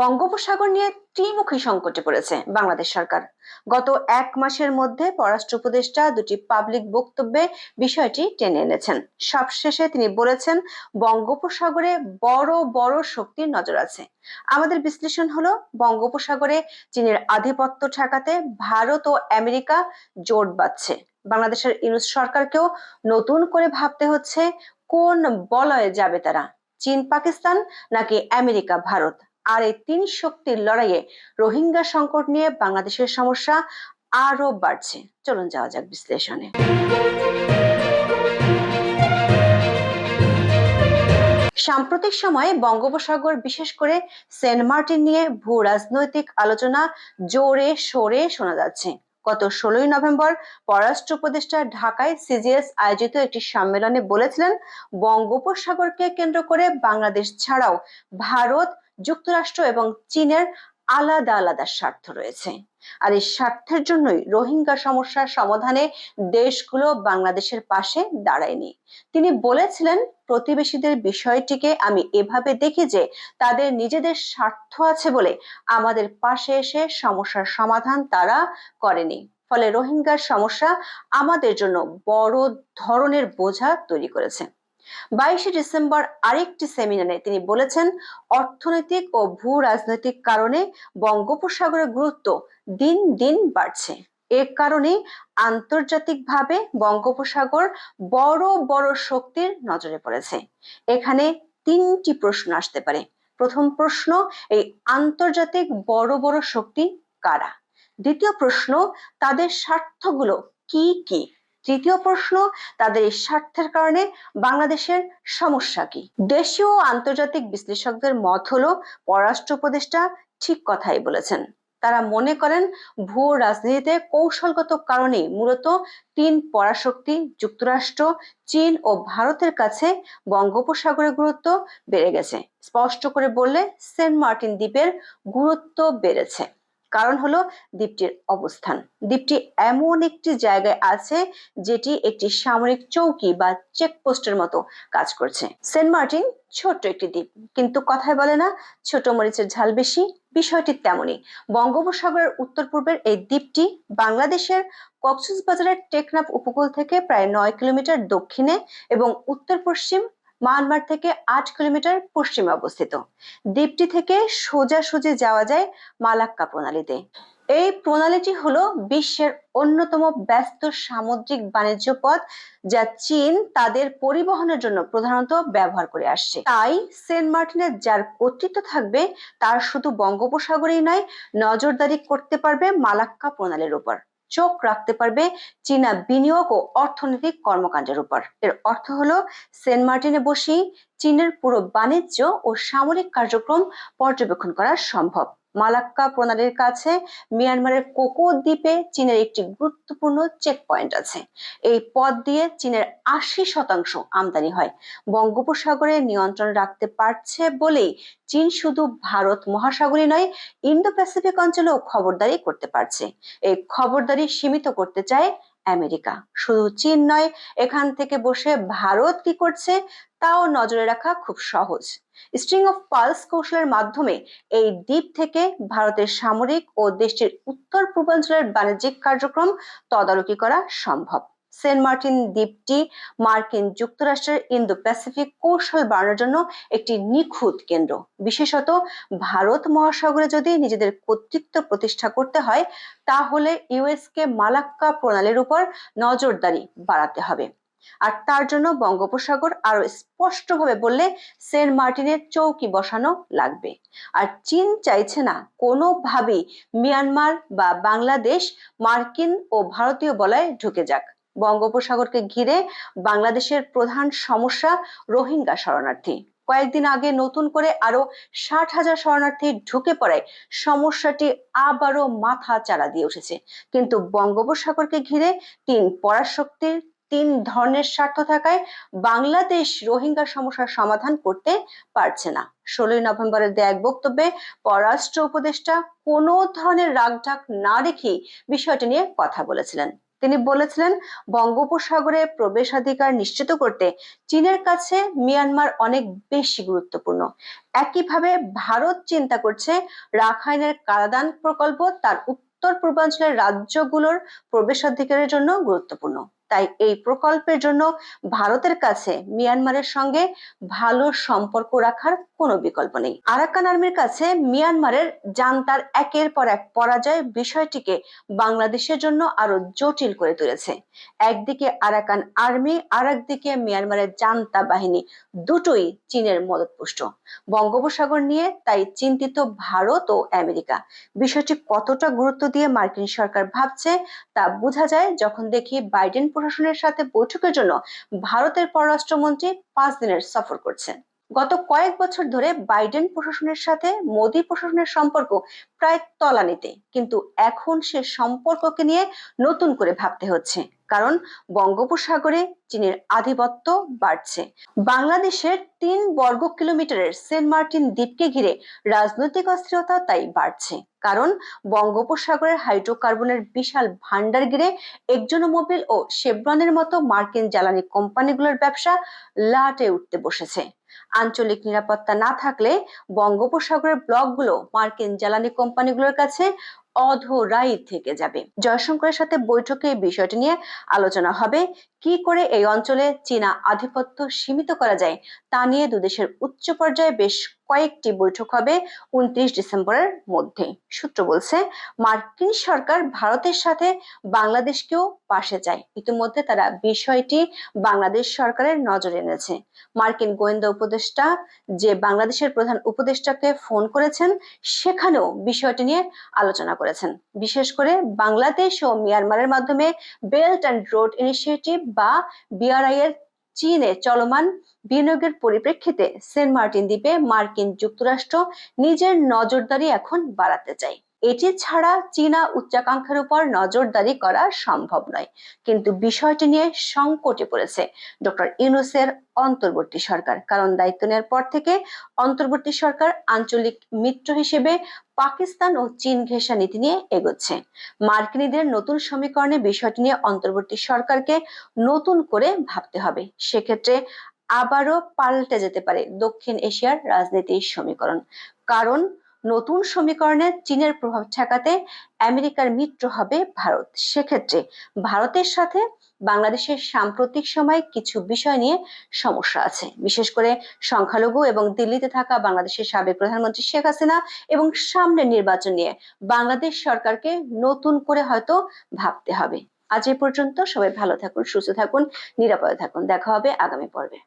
বঙ্গোপসাগর নিয়ে ত্রিমুখী সংকটে পড়েছে বাংলাদেশ সরকার। গত এক মাসের মধ্যে পররাষ্ট্র উপদেষ্টা দুটি পাবলিক বক্তব্যে বিষয়টি টেনে এনেছেন। সবশেষে তিনি বলেছেন, বঙ্গোপসাগরে বড় বড় শক্তির নজর আছে। আমাদের বিশ্লেষণ হলো, বঙ্গোপসাগরে চীনের আধিপত্য ঠেকাতে ভারত ও আমেরিকা জোট বাঁধছে। বাংলাদেশের ইউনুস সরকারকেও নতুন করে ভাবতে হচ্ছে, কোন বলয়ে যাবে তারা? চীন, পাকিস্তান নাকি আমেরিকা, ভারত? আর এই তিন শক্তির লড়াইয়ে রোহিঙ্গা সংকট নিয়ে বাংলাদেশের সমস্যা আরও বাড়ছে। চলুন যাওয়া যাক বিশ্লেষণে। সাম্প্রতিক সময়ে বঙ্গোপসাগর, বিশেষ করে সেন্ট মার্টিন নিয়ে ভূ রাজনৈতিক আলোচনা জোরে সোরে শোনা যাচ্ছে। গত ষোলোই নভেম্বর পররাষ্ট্র উপদেষ্টা ঢাকায় সিজিএস আয়োজিত একটি সম্মেলনে বলেছিলেন, বঙ্গোপসাগরকে কেন্দ্র করে বাংলাদেশ ছাড়াও ভারত যুক্তরাষ্ট্র এবং চীনের আলাদা আলাদা স্বার্থ রয়েছে। আর এই স্বার্থের জন্যই রোহিঙ্গা সমস্যার সমাধানে দেশগুলো বাংলাদেশের পাশে দাঁড়ায়নি। তিনি বলেছিলেন, প্রতিবেশীদের বিষয়টিকে আমি এভাবে দেখি যে তাদের নিজেদের স্বার্থ আছে বলে আমাদের পাশে এসে সমস্যার সমাধান তারা করেনি। ফলে রোহিঙ্গার সমস্যা আমাদের জন্য বড় ধরনের বোঝা তৈরি করেছে। বাইশে ডিসেম্বর আরেকটি সেমিনারে তিনি বলেছেন, অর্থনৈতিক ও ভূ রাজনৈতিক কারণে বঙ্গোপসাগরের গুরুত্ব দিন দিন বাড়ছে। এ কারণে আন্তর্জাতিকভাবে বঙ্গোপসাগর বড় বড় শক্তির নজরে পড়েছে। এখানে তিনটি প্রশ্ন আসতে পারে। প্রথম প্রশ্ন, এই আন্তর্জাতিক বড় বড় শক্তি কারা? দ্বিতীয় প্রশ্ন, তাদের স্বার্থগুলো কি কি? তৃতীয় প্রশ্ন, তাদের স্বার্থের কারণে বাংলাদেশের সমস্যা কি? দেশীয় ও আন্তর্জাতিক বিশ্লেষকদের মত হলো, পররাষ্ট্র উপদেষ্টা ঠিক কথাই বলেছেন। তারা মনে করেন ভূ রাজনীতিতে কৌশলগত কারণে মূলত তিন পরাশক্তি, যুক্তরাষ্ট্র, চীন ও ভারতের কাছে বঙ্গোপসাগরের গুরুত্ব বেড়ে গেছে। স্পষ্ট করে বললে, সেন্ট মার্টিন দ্বীপের গুরুত্ব বেড়েছে। কারণ হলো দ্বীপটির অবস্থান। দ্বীপটি এমন একটি জায়গায় আছে যেটি একটি সামরিক চৌকি বা চেকপোস্টের মতো কাজ করছে। সেন্ট মার্টিন ছোট্ট একটি দ্বীপ, কিন্তু কথায় বলে না, ছোট মরিচের ঝাল বেশি, বিষয়টি তেমনই। বঙ্গোপসাগরের উত্তর পূর্বের এই দ্বীপটি বাংলাদেশের কক্সবাজারের টেকনাফ উপকূল থেকে প্রায় নয় কিলোমিটার দক্ষিণে এবং উত্তর পশ্চিম মায়ানমার থেকে আট কিলোমিটার পশ্চিমে অবস্থিত। দ্বীপটি থেকে সোজাসুজি যাওয়া যায় মালাক্কা প্রণালীতে। এই প্রণালীটি হলো বিশ্বের অন্যতম ব্যস্ত সামুদ্রিক বাণিজ্য পথ যা চীন তাদের পরিবহনের জন্য প্রধানত ব্যবহার করে আসছে। তাই সেন্ট মার্টিনের যার কর্তৃত্ব থাকবে, তার শুধু বঙ্গোপসাগরেই নয়, নজরদারি করতে পারবে মালাক্কা প্রণালীর উপর। চোখ রাখতে পারবে চীনা বিনিয়োগ ও অর্থনৈতিক কর্মকাণ্ডের উপর। এর অর্থ হলো সেন্ট মার্টিনে বসেই চীনের পুরো বাণিজ্য ও সামরিক কার্যক্রম পর্যবেক্ষণ করা সম্ভব। মালাক্কা প্রণালীর কাছে মিয়ানমারের কোকো দ্বীপে চীনের একটি গুরুত্বপূর্ণ চেক পয়েন্ট আছে। এই পথ দিয়ে চীনের আশি শতাংশ আমদানি হয়। বঙ্গোপসাগরে নিয়ন্ত্রণ রাখতে পারছে বলেই চীন শুধু ভারত মহাসাগরই নয় ইন্দো প্যাসিফিক অঞ্চলেও খবরদারি করতে পারছে। এই খবরদারি সীমিত করতে চায় আমেরিকা। শুধু চীন নয়, এখান থেকে বসে ভারত কি করছে তাও নজরে রাখা খুব সহজ। স্ট্রিং অফ পালস কৌশলের মাধ্যমে এই দ্বীপ থেকে ভারতের সামরিক ও দেশটির উত্তর পূর্বাঞ্চলের বাণিজ্যিক কার্যক্রম তদারকি করা সম্ভব। সেন্ট মার্টিন দ্বীপটি মার্কিন যুক্তরাষ্ট্রের ইন্দো প্যাসিফিক কৌশল বাড়ানোর জন্য একটি নিখুঁত কেন্দ্র। বিশেষত ভারত মহাসাগরে যদি নিজেদের কর্তৃত্ব প্রতিষ্ঠা করতে হয়, তাহলে ইউএস কে মালাক্কা প্রণালীর উপর নজরদারি বাড়াতে হবে। আর তার জন্য বঙ্গোপসাগর আরও স্পষ্টভাবে বললে সেন্ট মার্টিনের চৌকি বসানো লাগবে। আর চীন চাইছে না কোনোভাবেই মিয়ানমার বা বাংলাদেশ মার্কিন ও ভারতীয় বলয়ে ঢুকে যাক। বঙ্গোপসাগরকে ঘিরে বাংলাদেশের প্রধান সমস্যা রোহিঙ্গা শরণার্থী। কয়েকদিন আগে নতুন করে আরও ষাট হাজার শরণার্থী ঢুকে পড়ায় সমস্যাটি আবারও মাথা চারা দিয়ে উঠেছে। কিন্তু বঙ্গোপসাগরকে ঘিরে তিন পরাশক্তির তিন ধরনের স্বার্থ থাকায় বাংলাদেশ রোহিঙ্গা সমস্যার সমাধান করতে পারছে না। ষোলোই নভেম্বরের দেয়া এক বক্তব্যে পররাষ্ট্র উপদেষ্টা কোনো ধরনের রাগঢাক না রেখেই বিষয়টি নিয়ে কথা বলেছিলেন। তিনি বলেছিলেন, বঙ্গোপসাগরে প্রবেশাধিকার নিশ্চিত করতে চীনের কাছে মিয়ানমার অনেক বেশি গুরুত্বপূর্ণ। একইভাবে ভারত চিন্তা করছে, রাখাইনের কারাদান প্রকল্প তার উত্তর পূর্বাঞ্চলের রাজ্যগুলোর প্রবেশাধিকারের জন্য গুরুত্বপূর্ণ। তাই এই প্রকল্পের জন্য ভারতের কাছে মিয়ানমারের সঙ্গে ভালো সম্পর্ক রাখার কোনো বিকল্প নেই। আরাকান আর্মির কাছে মিয়ানমারের জান্তার একের পর এক পরাজয় বিষয়টিকে বাংলাদেশের জন্য আরও জটিল করে তুলেছে। একদিকে আরাকান আর্মি আর একদিকে মিয়ানমারের জান্তা বাহিনী, দুটোই চীনের মদতপুষ্ট। বঙ্গোপসাগর নিয়ে তাই চিন্তিত ভারত ও আমেরিকা। বিষয়টি কতটা গুরুত্ব দিয়ে মার্কিন সরকার ভাবছে তা বোঝা যায় যখন দেখি বাইডেন প্রশাসনের সাথে বৈঠকের জন্য ভারতের পররাষ্ট্রমন্ত্রী পাঁচ দিনের সফর করছেন। গত কয়েক বছর ধরে বাইডেন প্রশাসনের সাথে, মোদী প্রশাসনের সম্পর্ক প্রায় তলানিতে। কিন্তু এখন সে সম্পর্ককে নিয়ে নতুন করে ভাবতে হচ্ছে। কারণ বঙ্গোপসাগরে চীনের আধিপত্য বাড়ছে। বাংলাদেশের তিন বর্গ কিলোমিটারের সেন্ট মার্টিন দ্বীপকে ঘিরে রাজনৈতিক অস্থিরতা তাই বাড়ছে। কারণ বঙ্গোপসাগরের হাইড্রোকার্বনের বিশাল ভান্ডার ঘিরে মোবিল ও শেভরনের মতো মার্কিন জ্বালানি কোম্পানিগুলোর ব্যবসা লাটে উঠতে বসেছে। আঞ্চলিক নিরাপত্তা না থাকলে বঙ্গোপসাগরের ব্লকগুলো মার্কিন জ্বালানি কোম্পানিগুলোর কাছে অধরাই থেকে যাবে। জয়শঙ্করের সাথে বৈঠকে এই বিষয়টি নিয়ে আলোচনা হবে। কি করে এই অঞ্চলে চীনা আধিপত্য সীমিত করা যায় তা নিয়ে দুদেশের উচ্চ পর্যায়ে বেশ কয়েকটি বৈঠক হবে উনত্রিশ ডিসেম্বরের মধ্যে। সূত্র বলছে, মার্কিন সরকার ভারতের সাথে বাংলাদেশকেও পাশে চায়। ইতিমধ্যে তারা বিষয়টি বাংলাদেশ সরকারের নজরে এনেছে। মার্কিন গোয়েন্দা উপদেষ্টা যে বাংলাদেশের প্রধান উপদেষ্টাকে ফোন করেছেন, সেখানেও বিষয়টি নিয়ে আলোচনা করেছেন। বিশেষ করে বাংলাদেশ ও মিয়ানমারের মাধ্যমে বেল্ট অ্যান্ড রোড ইনিশিয়েটিভ বা বিআরআই এর চীনে চলমান বিনিয়োগের পরিপ্রেক্ষিতে সেন্ট মার্টিন দ্বীপে মার্কিন যুক্তরাষ্ট্র নিজের নজরদারি এখন বাড়াতে চায়। এটি ছাড়া চীনা উচ্চাকাঙ্ক্ষার উপর নজরদারি করা সম্ভব নয়। কিন্তু বিষয়টি নিয়ে সংকটে পড়েছে ডক্টর ইউনুসের অন্তর্বর্তী সরকার। কারণ দায়িত্ব নেওয়ার পর থেকে অন্তর্বর্তী সরকার আঞ্চলিক মিত্র হিসেবে পাকিস্তান ও চীন ঘেঁষা নীতি নিয়ে এগোচ্ছে। মার্কিনীদের নতুন সমীকরণে বিষয়টি নিয়ে অন্তর্বর্তী সরকারকে নতুন করে ভাবতে হবে। সেক্ষেত্রে আবারও পাল্টে যেতে পারে দক্ষিণ এশিয়ার রাজনীতির সমীকরণ। কারণ নতুন সমীকরণে চীনের প্রভাব ঠেকাতে আমেরিকার মিত্র হবে ভারত। সেক্ষেত্রে ভারতের সাথে বাংলাদেশের সাম্প্রতিক সময়ে কিছু বিষয় নিয়ে সমস্যা আছে। বিশেষ করে সংখ্যালঘু এবং দিল্লিতে থাকা বাংলাদেশের সাবেক প্রধানমন্ত্রী শেখ হাসিনা এবং সামনের নির্বাচন নিয়ে বাংলাদেশ সরকারকে নতুন করে হয়তো ভাবতে হবে। আজ এ পর্যন্ত সবাই ভালো থাকুন, সুস্থ থাকুন, নিরাপদে থাকুন। দেখা হবে আগামী পর্বে।